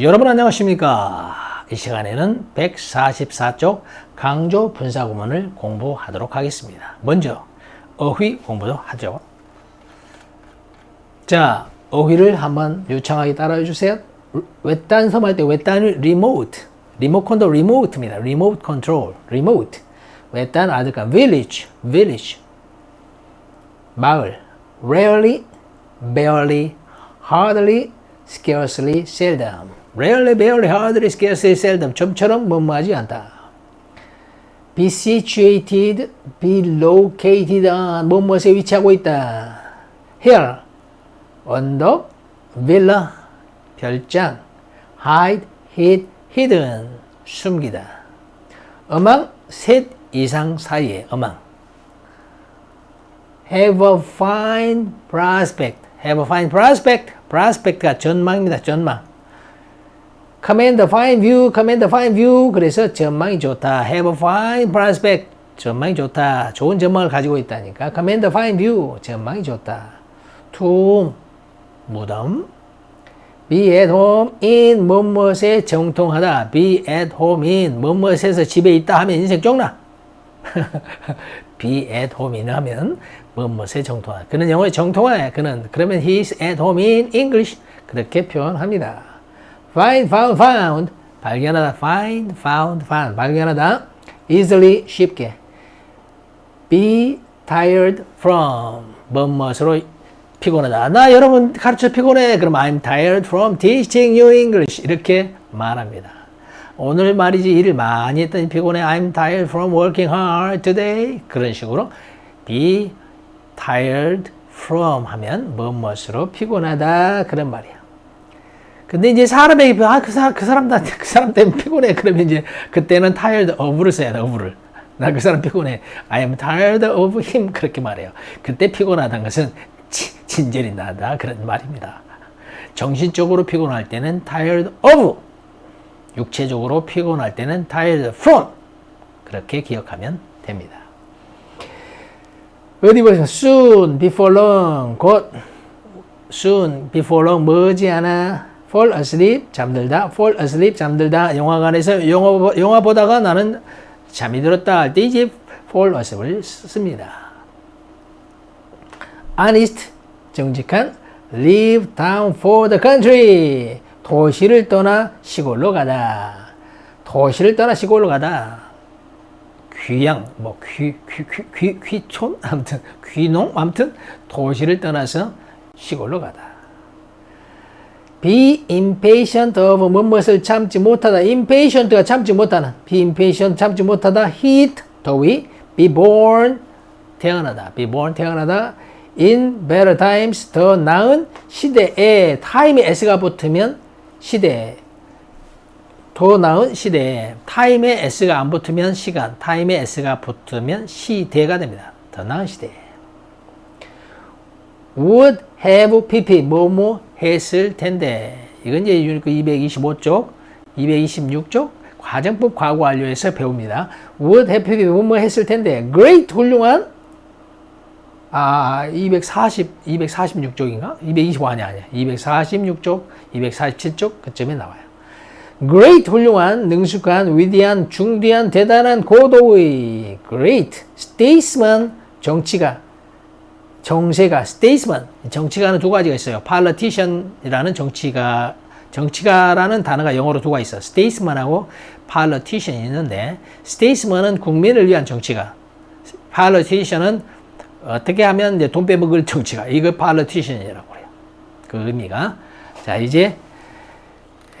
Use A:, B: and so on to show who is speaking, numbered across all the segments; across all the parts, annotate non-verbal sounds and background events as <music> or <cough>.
A: 여러분 안녕하십니까? 이 시간에는 144쪽 강조 분사 구문을 공부하도록 하겠습니다. 먼저 어휘 공부도 하죠. 자, 어휘를 한번 유창하게 따라해 주세요. 외딴 섬 할 때 외딴을 remote, 리모컨도 remote입니다. remote remote. 외딴 아들간 village, village. 마을, rarely, barely, hardly, scarcely, seldom. Rarely, barely, hardly, scarcely, seldom. 좀처럼 뭐뭐하지 않다. be situated, be located on, 뭐뭐에 위치하고 있다. here, 언덕, villa, 별장, hide, hid, hidden, 숨기다. 음악 셋 이상 사이에 음악. have a fine prospect. have a fine prospect. prospect가 전망입니다. 전망. Command a fine view. command a fine view. 그래서 전망이 좋다. have a fine prospect. 전망이 좋다. 좋은 전망을 가지고 있다니까. command a fine view. 전망이 좋다. tomb. 무덤. be at home in 뭐뭇에 정통하다. be at home in 뭐뭇에서 집에 있다 하면 인생 쫑나. be at home in 하면 뭐뭇에 정통하다. 그는 영어에 정통해. 그는 그러면 he is at home in English 그렇게 표현합니다. Find, found, found 발견하다. find, found, found 발견하다. easily 쉽게. be tired from 뭐뭇으로 피곤하다. 나 여러분 가르쳐 피곤해. 그럼 I'm tired from teaching you English 이렇게 말합니다. 오늘 말이지 일을 많이 했더니 피곤해. I'm tired from working hard today. 그런 식으로 be tired from 하면 뭐뭇으로 피곤하다 그런 말이야. 근데 이제 사람에게 아, 그 사람 그 사람 나그 사람 때문에 피곤해. 그러면 이제 그때는 tired of를 써야 돼. of를. 나 그 사람 피곤해. I am tired of him 그렇게 말해요. 그때 피곤하다는 것은 치, 친절이 나다 그런 말입니다. 정신적으로 피곤할 때는 tired of 육체적으로 피곤할 때는 tired from 그렇게 기억하면 됩니다. 어디 보세요. soon, before long, 곧 soon, before long, 머지않아 fall asleep, 잠들다, fall asleep, 잠들다 영화관에서 영화, 영화 보다가 나는 잠이 들었다 할 때 이제 fall asleep을 씁니다. honest, 정직한 leave town for the country 도시를 떠나 시골로 가다. 도시를 떠나 시골로 가다. 귀양, 뭐, 귀, 귀, 귀, 귀, 귀촌? 아무튼, 귀농? 아무튼, 도시를 떠나서 시골로 가다. Be impatient of 무엇을 참지 못하다. impatient가 참지 못하는. be impatient 참지 못하다. heat, 더위. be born, 태어나다. be born, 태어나다. in better times, 더 나은 시대에, time에 s가 붙으면 시대, 더 나은 시대에 타임에 s가 안 붙으면 시간, 타임에 s가 붙으면 시대가 됩니다. 더 나은 시대. would have pp 뭐뭐 했을 텐데 이건 이제 유니크 225쪽, 226쪽 과정법 과거 완료에서 배웁니다. would have pp 뭐뭐 했을 텐데 great 훌륭한 아, 240, 246쪽인가? 225 아니 아니야. 246쪽, 247쪽 그쯤에 나와요. great 훌륭한, 능숙한, 위대한, 중대한, 대단한, 고도의 great statesman 정치가 정세가 statesman 정치가는 두 가지가 있어요. politician이라는 정치가 정치가라는 단어가 영어로 두 가지 있어. statesman하고 politician이 있는데 statesman은 국민을 위한 정치가 politician은 어떻게 하면 이제 돈 빼먹을 정치가 이거 politician이라고 그래요. 그 의미가 자 이제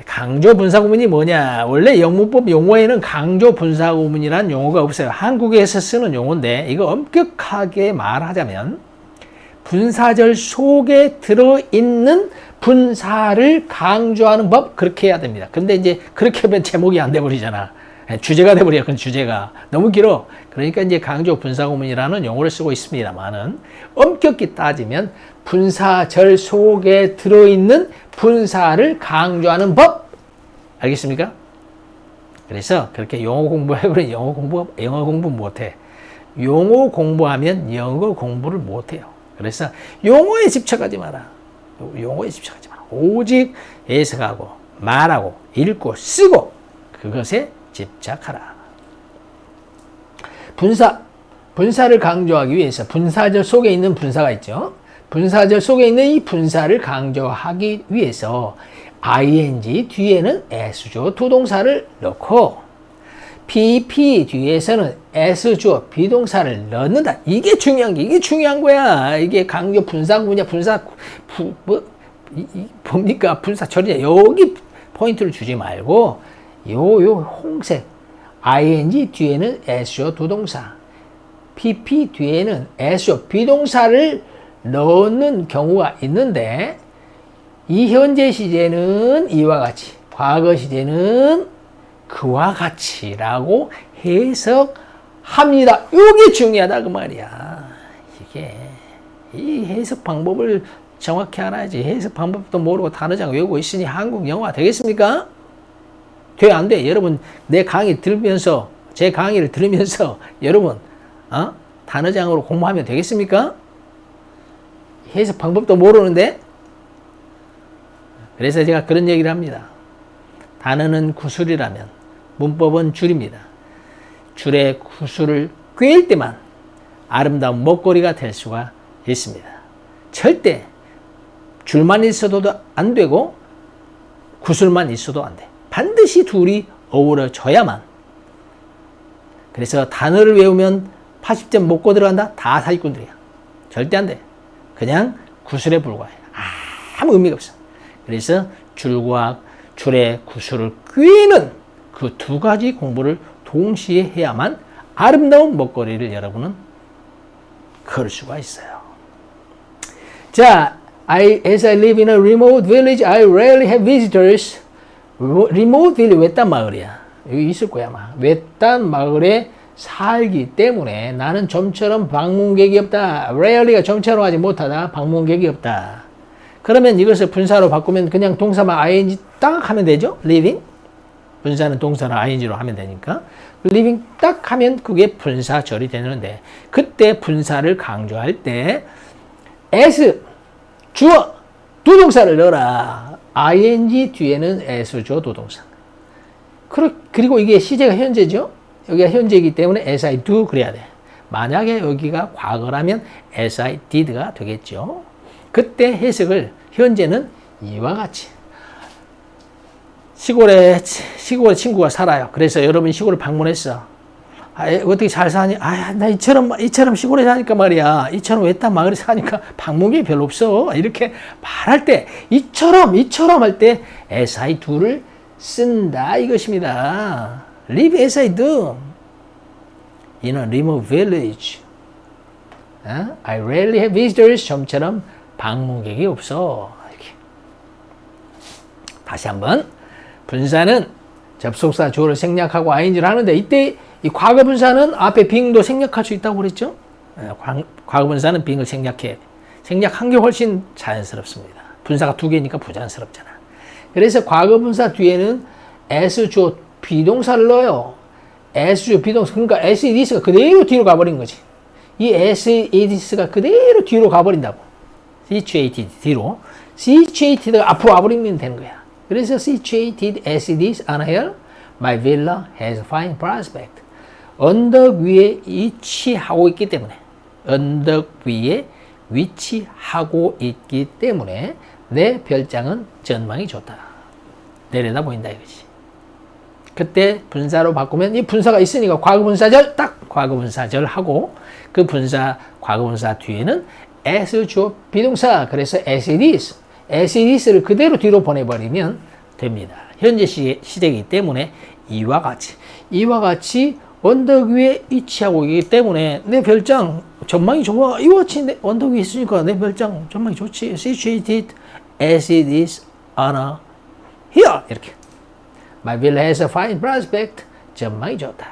A: 강조 분사 구문이 뭐냐? 원래 영문법 용어에는 강조 분사 구문이란 용어가 없어요. 한국에서 쓰는 용어인데 이거 엄격하게 말하자면 분사절 속에 들어 있는 분사를 강조하는 법 그렇게 해야 됩니다. 근데 이제 그렇게 하면 제목이 안 돼 버리잖아. 주제가 돼버려, 그 주제가. 너무 길어. 그러니까 이제 강조 분사구문이라는 용어를 쓰고 있습니다만은 엄격히 따지면 분사절 속에 들어있는 분사를 강조하는 법. 알겠습니까? 그래서 그렇게 영어 공부해버리면 영어 공부, 영어 공부 못해. 용어 공부하면 영어 공부를 못해요. 그래서 용어에 집착하지 마라. 용어에 집착하지 마라. 오직 해석하고 말하고 읽고 쓰고 그것에 집착하라. 분사 분사를 강조하기 위해서 분사절 속에 있는 분사가 있죠. 분사절 속에 있는 이 분사를 강조하기 위해서 ing 뒤에는 s조 투동사를 넣고 pp 뒤에서는 s조 비동사를 넣는다. 이게 중요한 게 이게 중요한 거야. 이게 강조 분사 구냐 분사 부, 뭐 이, 이, 뭡니까 분사 처리냐 여기 포인트를 주지 말고 요 요 홍색 ing 뒤에는 s조 투동사 pp 뒤에는 s조 비동사를 넣는 경우가 있는데 이 현재 시제는 이와 같이, 과거 시제는 그와 같이라고 해석합니다. 이게 중요하다 그 말이야. 이게 이 해석 방법을 정확히 알아야지. 해석 방법도 모르고 단어장 외우고 있으니 한국 영화 되겠습니까? 돼, 안 돼? 여러분, 내 강의 들으면서, 제 강의를 들으면서, <laughs> 여러분, 어? 단어장으로 공부하면 되겠습니까? 해석 방법도 모르는데? 그래서 제가 그런 얘기를 합니다. 단어는 구술이라면 문법은 줄입니다. 줄의 구술을 꿰일 때만 아름다운 먹거리가 될 수가 있습니다. 절대 줄만 있어도 안 되고 구술만 있어도 안 돼. 반드시 둘이 어우러져야만. 그래서 단어를 외우면 80점 먹고 들어간다? 다 사기꾼들이야. 절대 안 돼. 그냥 구술에 불과해. 아무 의미가 없어. 그래서 줄과 줄의 구술을 꿰는 그 두 가지 공부를 동시에 해야만 아름다운 먹거리를 여러분은 걸 수가 있어요. 자, I, as I live in a remote village, I rarely have visitors. remote village 외딴 마을이야. 여기 있을 거야, 아마. 외딴 마을에 살기 때문에 나는 좀처럼 방문객이 없다. rarely가 좀처럼 하지 못하다. 방문객이 없다. 그러면 이것을 분사로 바꾸면 그냥 동사만 ing 딱 하면 되죠? living. 분사는 동사를 ing로 하면 되니까. living 딱 하면 그게 분사절이 되는데 그때 분사를 강조할 때 s 주어 두동사를 넣어라. ing 뒤에는 s조 두동사. 그리고 이게 시제가 현재죠? 여기가 현재이기 때문에 as I do 그래야 돼. 만약에 여기가 과거라면 as I did가 되겠죠. 그때 해석을 현재는 이와 같이 시골에 시골에 친구가 살아요. 그래서 여러분 시골을 방문했어. 아, 어떻게 잘 사니? 아, 나 이처럼 이처럼 시골에 사니까 말이야. 이처럼 외딴 마을에 사니까 방문객이 별로 없어. 이렇게 말할 때 이처럼 이처럼 할때 as I do를 쓴다 이것입니다. Live as I do in a remote village. 어? I rarely have visitors. 좀처럼 방문객이 없어. 이렇게. 다시 한번 분사는 접속사 주어를 생략하고 ing를 하는데 이때 이 과거 분사는 앞에 빙도 생략할 수 있다고 그랬죠? 예, 과거 분사는 빙을 생략해. 생략한 게 훨씬 자연스럽습니다. 분사가 두 개니까 부자연스럽잖아. 그래서 과거 분사 뒤에는 s 주어 비동사를 넣어요. s 주어 비동사. 그러니까 s e d s가 그대로 뒤로 가버린 거지. 이 s e d s가 그대로 뒤로 가버린다고. situated 뒤로 situated가 앞으로 와버리면 되는 거야. 그래서 situated as it is on a hill, my villa has a fine prospect. 언덕 위에 위치하고 있기 때문에 언덕 위에 위치하고 있기 때문에 내 별장은 전망이 좋다. 내려다 보인다 이거지. 그때 분사로 바꾸면 이 분사가 있으니까 과거 분사절 딱 과거 분사절 하고 그 분사 과거 분사 뒤에는 as 주 비동사 그래서 as it is as it is를 그대로 뒤로 보내버리면 됩니다. 현재 시, 시제이기 때문에 이와 같이 이와 같이 언덕 위에 위치하고 있기 때문에 내 별장 전망이 좋아 이와 같이 내 언덕 위에 있으니까 내 별장 전망이 좋지 situated as it is on a hill 이렇게 My villa has a fine prospect 전망이 좋다.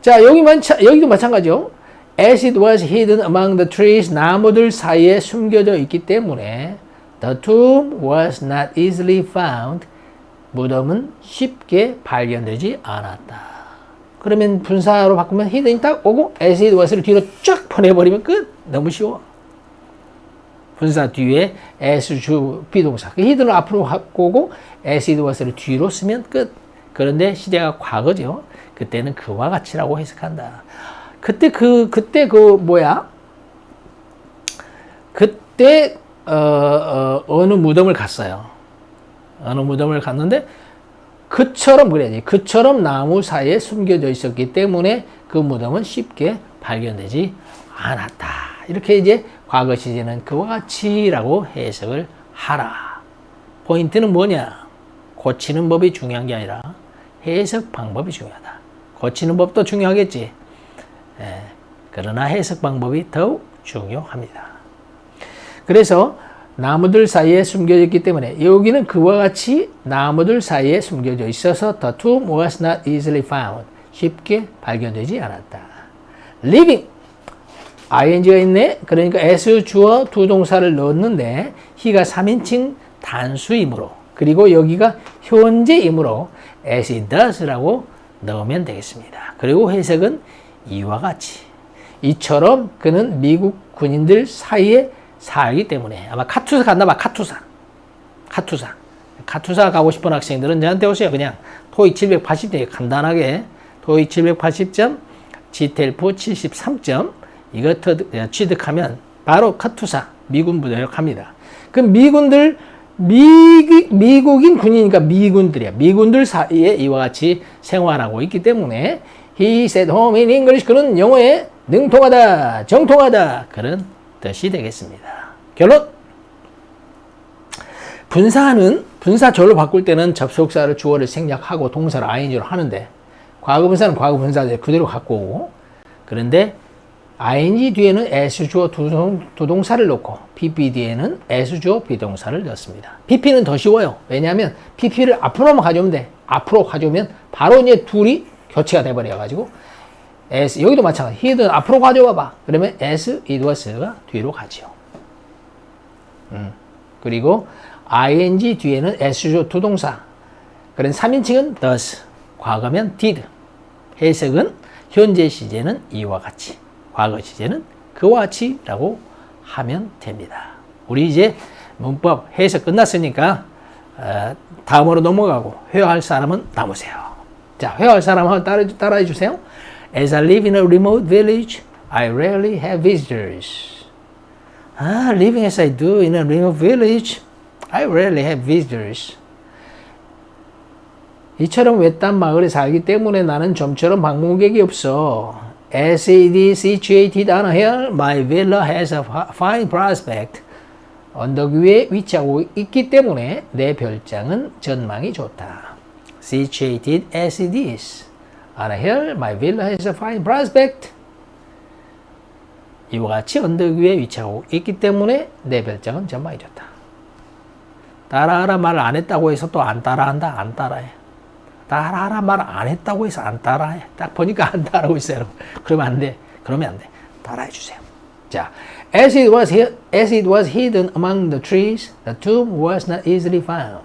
A: 자 여기만 여기도 마찬가지요. As it was hidden among the trees, 나무들 사이에 숨겨져 있기 때문에 the tomb was not easily found. 무덤은 쉽게 발견되지 않았다. 그러면 분사로 바꾸면 hidden이 딱 오고 as it was를 뒤로 쫙 보내버리면 끝. 너무 쉬워. 분사 뒤에 as 주 비동사. 그 히든을 앞으로 오고 as it was를 뒤로 쓰면 끝. 그런데 시대가 과거죠. 그때는 그와 같이라고 해석한다. 그때 그 그때 그 뭐야? 그때 어, 어, 느 무덤을 갔어요. 어느 무덤을 갔는데 그처럼 그래야지. 그처럼 나무 사이에 숨겨져 있었기 때문에 그 무덤은 쉽게 발견되지 않았다. 이렇게 이제 과거 시제는 그와 같이라고 해석을 하라. 포인트는 뭐냐? 고치는 법이 중요한 게 아니라 해석 방법이 중요하다. 고치는 법도 중요하겠지. 예, 그러나 해석 방법이 더욱 중요합니다. 그래서 나무들 사이에 숨겨져 있기 때문에 여기는 그와 같이 나무들 사이에 숨겨져 있어서 the tomb was not easily found. 쉽게 발견되지 않았다. living ing가 있네. 그러니까 s 주어 두 동사를 넣었는데 he가 3인칭 단수이므로 그리고 여기가 현재이므로 as it does라고 넣으면 되겠습니다. 그리고 해석은 이와 같이 이처럼 그는 미국 군인들 사이에 살기 때문에 아마 카투사 갔나 봐 카투사. 카투사. 카투사 가고 싶은 학생들은 저한테 오세요 그냥. 토익 780점 간단하게. 토익 780점 지텔프 73점. 이거 취득하면 바로 카투사 미군 부대로 갑니다. 그럼 미군들 미국, 미국인 군이니까 미군들이야. 미군들 사이에 이와 같이 생활하고 있기 때문에 he said home in English 그는 영어에 능통하다, 정통하다. 그런 뜻이 되겠습니다. 결론 분사는 분사절로 바꿀 때는 접속사를 주어를 생략하고 동사를 ing로 하는데 과거 분사는 과거 분사를 그대로 갖고 오고 그런데 ing 뒤에는 s 주어 두, 사를 넣고 pp 뒤에는 s 주어 비동사를 넣습니다. pp는 더 쉬워요. 왜냐하면 pp를 앞으로만 가져오면 돼. 앞으로 가져오면 바로 이제 둘이 교체가 돼버려 가지고 s 여기도 마찬가지. he는 앞으로 가져와봐. 그러면 s it was가 뒤로 가죠. 음. 그리고 ing 뒤에는 s 주어 두 동사. 그런 3인칭은 does. 과거면 did. 해석은 현재 시제는 이와 같이. 과거 시제는 그와 같이라고 하면 됩니다. 우리 이제 문법 해석 끝났으니까 어, 다음으로 넘어가고 회화할 사람은 남으세요. 자, 회화할 사람 한번 따라, 따라해 주세요. As I live in a remote village, I rarely have visitors. Ah, living as I do in a remote village, I rarely have visitors. 이처럼 외딴 마을에 살기 때문에 나는 좀처럼 방문객이 없어. As it is situated on a hill, my villa has a fine prospect. 언덕 위에 위치하고 있기 때문에 내 별장은 전망이 좋다. Situated as it is on a hill, my villa has a fine prospect. 이와 같이 언덕 위에 위치하고 있기 때문에 내 별장은 전망이 좋다. 따라하라 말 안 했다고 해서 또 안 따라한다? 안 따라해. 따라하라 말 안 했다고 해서 안 따라해. 딱 보니까 안 따라하고 있어요. 그러면 안 돼. 그러면 안 돼. 따라해 주세요. 자, as it was as it was hidden among the trees, the tomb was not easily found.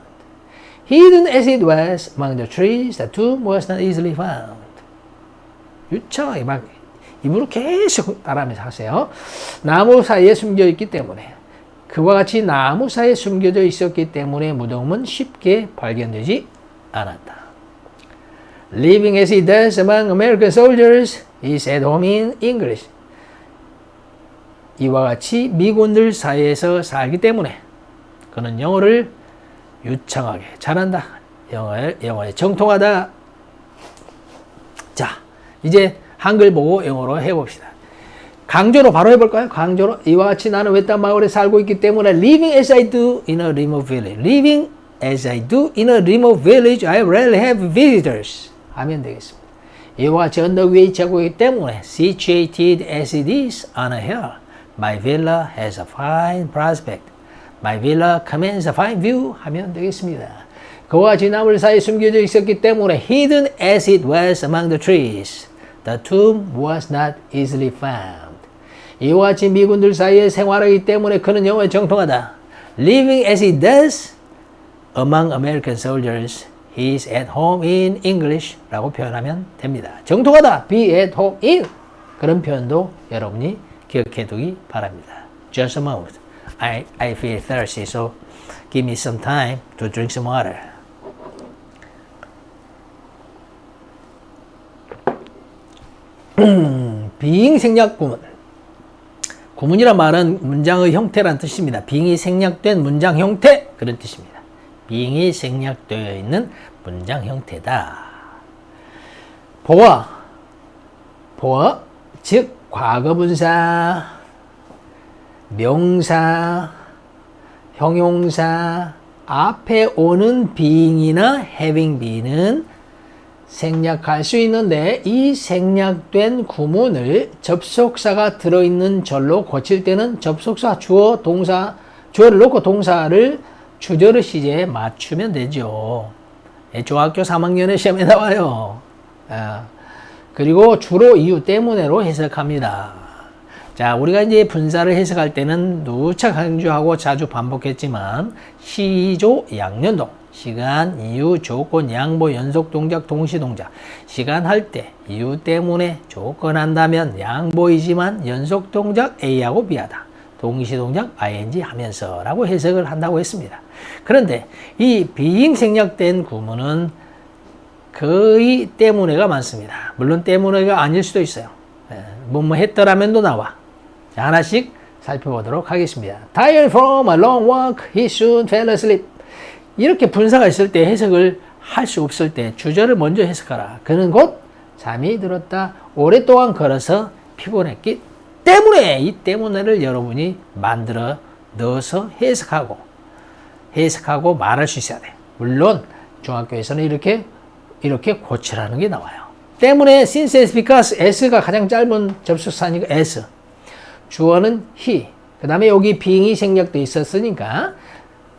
A: Hidden as it was among the trees, the tomb was not easily found. 유창하게 막 입으로 계속 따라하면서 하세요. 나무 사이에 숨겨 있기 때문에 그와 같이 나무 사이에 숨겨져 있었기 때문에 무덤은 쉽게 발견되지 않았다. Living as he does among American soldiers, he is at home in English. 이와 같이 미군들 사이에서 살기 때문에 그는 영어를 유창하게 잘한다. 영어에, 영어에 정통하다. 자, 이제 한글 보고 영어로 해봅시다. 강조로 바로 해볼까요? 강조로 이와 같이 나는 외딴 마을에 살고 있기 때문에 living as I do in a remote village. living as I do in a remote village, I rarely have visitors. 하면 되겠습니다. 이와 같이 언덕 위에 있기 때문에 situated as it is on a hill, my villa has a fine prospect. My villa commands a fine view 하면 되겠습니다. 그와 같이 나물 사이에 숨겨져 있었기 때문에 hidden as it was among the trees, the tomb was not easily found. 이와 같이 미군들 사이에 생활하기 때문에 그는 영어에 정통하다. Living as it does among American soldiers, He's at home in English 라고 표현하면 됩니다. 정통하다. Be at home in. 그런 표현도 여러분이 기억해 두기 바랍니다. Just a moment. I, I feel thirsty, so give me some time to drink some water. 빙 생략 구문. 구문이란 말은 문장의 형태란 뜻입니다. 빙이 생략된 문장 형태 그런 뜻입니다. 빙이 생략되어 있는 문장 형태다. 보어 보어 즉 과거분사 명사 형용사 앞에 오는 being이나 having being은 생략할 수 있는데 이 생략된 구문을 접속사가 들어있는 절로 고칠 때는 접속사 주어 동사 주어를 놓고 동사를 주저를 시제에 맞추면 되죠. 예, 중학교 3학년의 시험에 나와요. 아, 그리고 주로 이유 때문에로 해석합니다. 자, 우리가 이제 분사를 해석할 때는 누차 강조하고 자주 반복했지만 시조 양연동 시간, 이유, 조건, 양보, 연속 동작, 동시 동작. 시간 할 때 이유 때문에 조건 한다면 양보이지만 연속 동작 A하고 B하다. 동시 동작 ing 하면서 라고 해석을 한다고 했습니다. 그런데 이 비잉 생략된 구문은 거의 때문에가 많습니다. 물론 때문에가 아닐 수도 있어요. 뭐뭐 했더라면도 나와. 자, 하나씩 살펴보도록 하겠습니다. Tired from a long walk, he soon fell asleep. 이렇게 분사가 있을 때 해석을 할 수 없을 때 주절을 먼저 해석하라. 그는 곧 잠이 들었다. 오랫동안 걸어서 피곤했기 때문에 이 때문에를 여러분이 만들어 넣어서 해석하고 해석하고 말할 수 있어야 돼. 물론 중학교에서는 이렇게 이렇게 고치라는 게 나와요. 때문에 since as because s가 가장 짧은 접속사니까 s. 주어는 he. 그 다음에 여기 being이 생략돼 있었으니까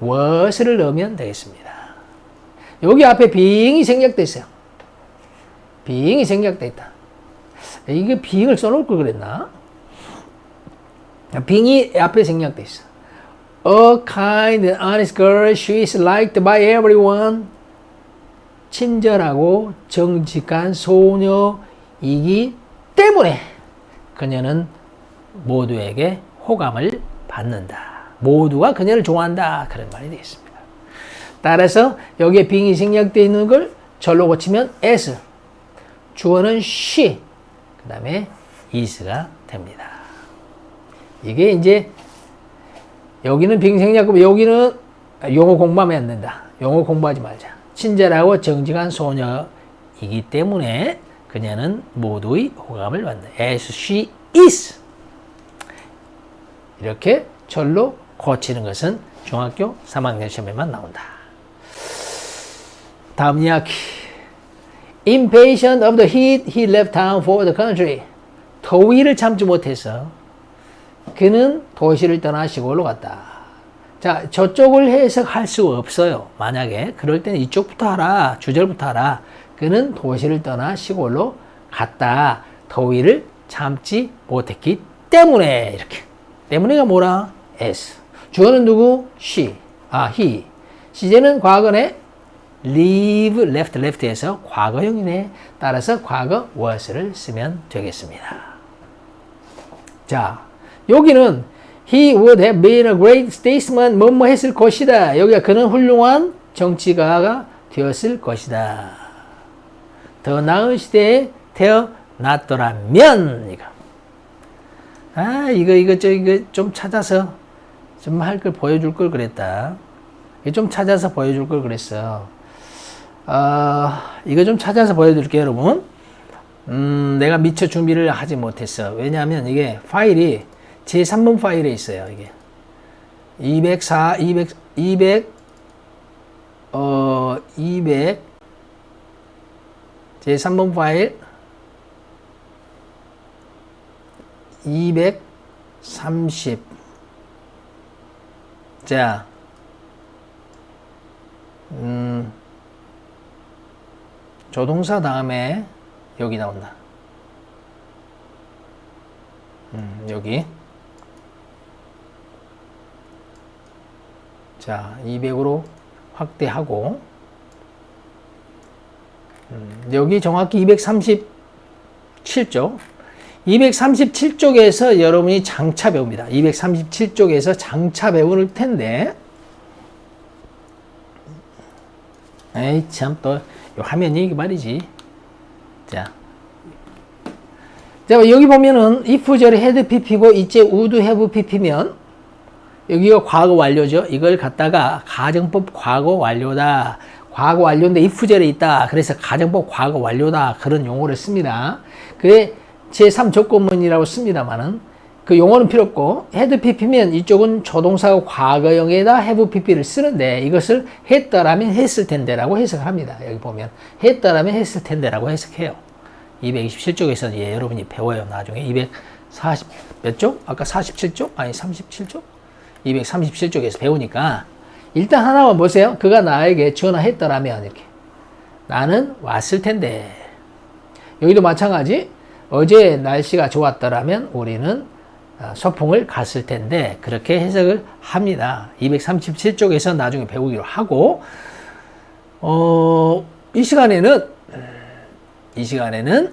A: was를 넣으면 되겠습니다. 여기 앞에 being이 생략돼 있어요. being이 생략돼 있다. 이게 being을 써놓을 걸 그랬나? being이 앞에 생략돼 있어. A kind and honest girl, she is liked by everyone. 친절하고 정직한 소녀이기 때문에 그녀는 모두에게 호감을 받는다. 모두가 그녀를 좋아한다. 그런 말이 되겠습니다. 따라서 여기에 빙이 생략되어 있는 걸 절로 고치면 s, 주어는 she, 그 다음에 is가 됩니다. 이게 이제 여기는 빙 생략하고 여기는 용어 공부하면 안 된다. 용어 공부하지 말자. 친절하고 정직한 소녀이기 때문에 그녀는 모두의 호감을 받는다. as she is. 이렇게 절로 고치는 것은 중학교 3학년 시험에만 나온다. 다음 이야기. Impatient of the heat, he left town for the country. 더위를 참지 못해서 그는 도시를 떠나 시골로 갔다. 자, 저쪽을 해석할 수 없어요. 만약에 그럴 때는 이쪽부터 하라. 주절부터 하라. 그는 도시를 떠나 시골로 갔다. 더위를 참지 못했기 때문에 이렇게. 때문에가 뭐라? s. 주어는 누구? she. 아, he. 시제는 과거네. leave, left, left에서 과거형이네. 따라서 과거 was를 쓰면 되겠습니다. 자, 여기는 he would have been a great statesman, 뭐뭐 했을 것이다. 여기가 그는 훌륭한 정치가가 되었을 것이다. 더 나은 시대에 태어났더라면, 이거. 아, 이거, 이거, 저, 이거 좀 찾아서 좀 할 걸 보여줄 걸 그랬다. 좀 찾아서 보여줄 걸 그랬어. 아, 이거 좀 찾아서 보여드릴게요, 여러분. 음, 내가 미처 준비를 하지 못했어. 왜냐하면 이게 파일이 제 3번 파일에 있어요, 이게. 204, 200, 200, 어, 200, 제 3번 파일, 230. 자, 음, 조동사 다음에 여기 나온다. 음, 여기. 자, 200으로 확대하고, 음, 여기 정확히 237쪽. 237쪽에서 여러분이 장차 배웁니다. 237쪽에서 장차 배울 텐데, 에이, 참, 또, 요 화면이 이게 말이지. 자. 자, 여기 보면은, if 절이 had pp고, 이제 would have pp면, 여기가 과거 완료죠. 이걸 갖다가 가정법 과거 완료다. 과거 완료인데 if 절에 있다. 그래서 가정법 과거 완료다. 그런 용어를 씁니다. 그게 제3조건문이라고 씁니다만은 그 용어는 필요 없고 had pp면 이쪽은 조동사 과거형에다 have pp를 쓰는데 이것을 했다라면 했을 텐데라고 해석을 합니다. 여기 보면 했다라면 했을 텐데라고 해석해요. 227쪽에서 예, 여러분이 배워요. 나중에 240 몇 쪽? 아까 47쪽? 아니 37쪽? 237쪽에서 배우니까 일단 하나만 보세요. 그가 나에게 전화했더라면 이렇게 나는 왔을 텐데 여기도 마찬가지 어제 날씨가 좋았더라면 우리는 어, 소풍을 갔을 텐데 그렇게 해석을 합니다. 237쪽에서 나중에 배우기로 하고 어, 이 시간에는 이 시간에는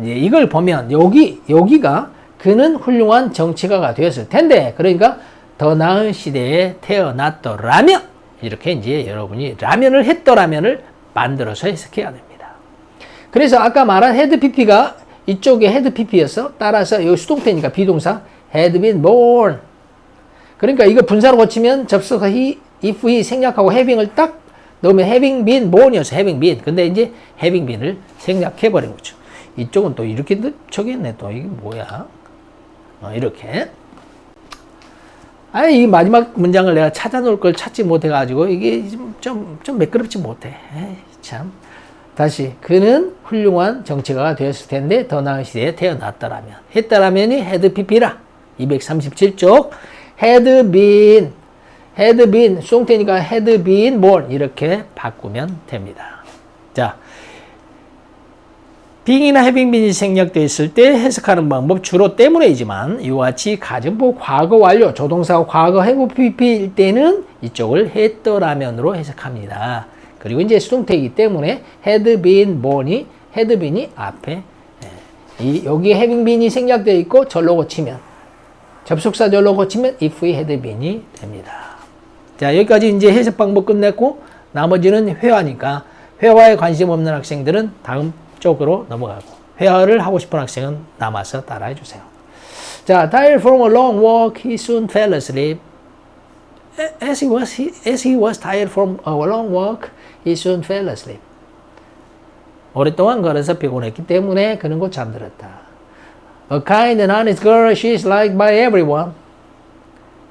A: 이제 이걸 보면 여기 여기가 그는 훌륭한 정치가가 되었을 텐데 그러니까 더 나은 시대에 태어났더라면 이렇게 이제 여러분이 라면을 했더라면을 만들어서 해석해야 됩니다. 그래서 아까 말한 헤드 PP가 이쪽에 헤드 PP였어. 따라서 여기 수동태니까 비동사 had been born. 그러니까 이거 분사로 고치면 접속사 he, if he 생략하고 having을 딱 넣으면 having been born이었어. having been. 근데 이제 having been을 생략해 버린 거죠. 이쪽은 또 이렇게 적겠네. 또 이게 뭐야? 어, 이렇게. 아니, 이 마지막 문장을 내가 찾아놓을 걸 찾지 못해가지고, 이게 좀, 좀, 좀 매끄럽지 못해. 에이, 참. 다시, 그는 훌륭한 정치가가 되었을 텐데, 더 나은 시대에 태어났더라면. 했더라면이 had pp라. 237쪽. had been, had been, 수동태니까 had been born. 이렇게 바꾸면 됩니다. 자. having been이 생략되어 있을 때 해석하는 방법 주로 때문에이지만 이와 같이 가정법 과거 완료 조동사 과거 행보 PP일 때는 이쪽을 했더라면으로 해석합니다. 그리고 이제 수동태이기 때문에 had been born이 had been이 앞에 예, 이 여기 having been이 생략되어 있고 절로 고치면 접속사 절로 고치면 if we had been이 됩니다. 자 여기까지 이제 해석 방법 끝냈고 나머지는 회화니까 회화에 관심 없는 학생들은 다음 쪽으로 넘어가고 회화를 하고 싶은 학생은 남아서 따라해 주세요. 자, tired from a long walk, he soon fell asleep. As he was he, as he was tired from a long walk, he soon fell asleep. 오랫동안 걸어서 피곤했기 때문에 그는 곧 잠들었다. A kind and honest girl, she is liked by everyone.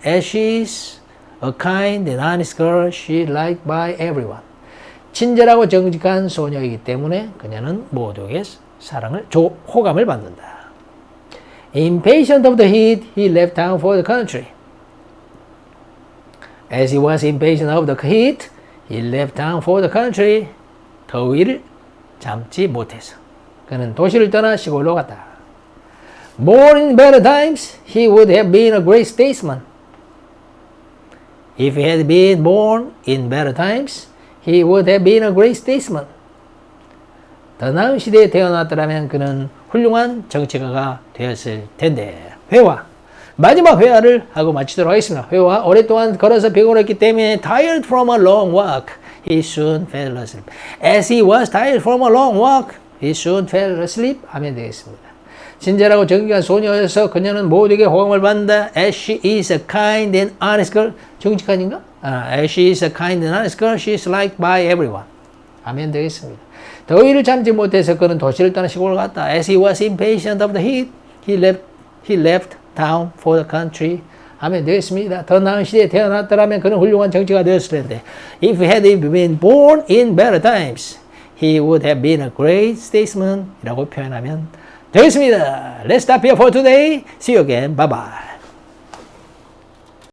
A: As she is a kind and honest girl, she is liked by everyone. 친절하고 정직한 소녀이기 때문에 그녀는 모두에게 사랑을 조, 호감을 받는다. Impatient of the heat, he left town for the country. As he was impatient of the heat, he left town for the country. 더위를 참지 못해서 그는 도시를 떠나 시골로 갔다. Born in better times, he would have been a great statesman. If he had been born in better times, he would have been a great statesman. 더 나은 시대에 태어났더라면 그는 훌륭한 정치가가 되었을 텐데. 회화. 마지막 회화를 하고 마치도록 하겠습니다. 회화. 오랫동안 걸어서 피곤했기 때문에 tired from a long walk. He soon fell asleep. As he was tired from a long walk, he soon fell asleep. 하면 되겠습니다. 친절하고 정직한 소녀여서 그녀는 모두에게 호감을 받는다. As she is a kind and honest girl. 정직한인가? 아, as she is a kind and honest girl, she is liked by everyone. 하면 되겠습니다. 더위를 참지 못해서 그는 도시를 떠나 시골을 갔다. As he was impatient of the heat, he left, he left town for the country. 하면 되겠습니다. 더 나은 시대에 태어났더라면 그는 훌륭한 정치가 되었을 텐데. If he had been born in better times, he would have been a great statesman. 이라고 표현하면 되겠습니다. Let's stop here for today. See you again. Bye bye.